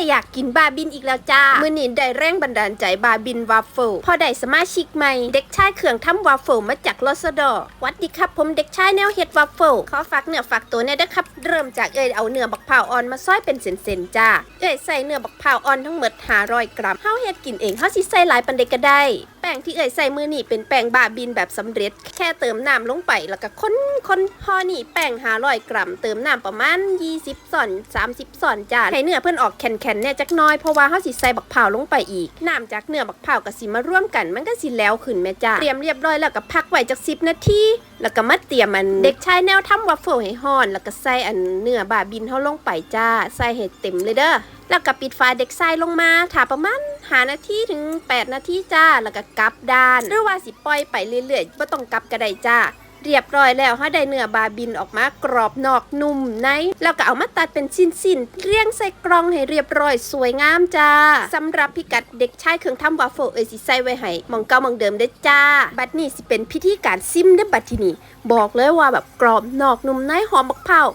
ยอยากกินบาบินอีกแล้วจ้า มือนี้ได้แรงบันดาลใจบาบินวาฟเฟิลพอได้สมาชิกใหม่ เด็กชายเครื่องทำวาฟเฟิลมาจากลอสดอหวัดดีครับผมเด็กชายแนวเฮ็ดวาฟเฟิลขอฝากเนื้อฝากตัวเนี่ยเด้อครับ เริ่มจากเอ่ยเอาเนื้อบักเผาวอ่อนมาซอยเป็นเส้นๆจ้า เอ่ยใส่เนื้อบักเผาวอ่อนทั้งหมด500กรัมเฮาเฮ็ดกินเองเฮาสิใส่หลายปันใดก็ได้แป้งที่เอ่ยใส่มือนี่เป็นแป้งบาบินแบบสำเร็จ แค่เติมน้ำลงไปแล้วก็คนคนห่อนี่แป้ง500กรัม เติมน้ำประมาณ 20ส่อน 30ส่อนจ้าให้เนื้อเพิ่อนออกแข็งๆเนี่ยจักน้อยเพราะว่าเฮาสิใส่บักเผาวลงไปอีกน้ำจากเนื้อบักเผาวก็สิมาร่วมกัน มันก็สิแล้วขึ้นแม่จ้าเตรียมเรียบร้อยแล้วก็พักไว้จัก10นาทีแล้วก็มาเตรียมมันเด็กชายแนวทำวัฟเฟิลให้ฮ้อน แล้วก็ใส่อันเนื้อบาบินเฮาลงไปจ้าใส่ให้เต็มเลยเด้อแล้วก็ปิดไฟเด็กชายลงมาถ้าประมาณ หานาทีถึง 8 นาทีจ้า แล้วก็กลับด้าน หรือว่าสิปล่อยไปเรื่อยๆบ่ต้องกลับก็ได้จ้า เรียบร้อยแล้วเฮาได้เนื้อบาบินออกมากรอบนอกนุ่มใน แล้วก็เอามาตัดเป็นชิ้นๆ เรียงใส่กล่องให้เรียบร้อยสวยงามจ้า สำหรับพิกัดเด็กชายเครื่องทำวาฟเฟิลเอยสิใส่ไว้ให้หมองเก่าหมองเดิมเด้จ้า บัดนี้สิเป็นพิธีการซิมเด้บัดที่นี้บอกเลยว่าแบบกรอบนอกนุ่มในหอมบักเผาว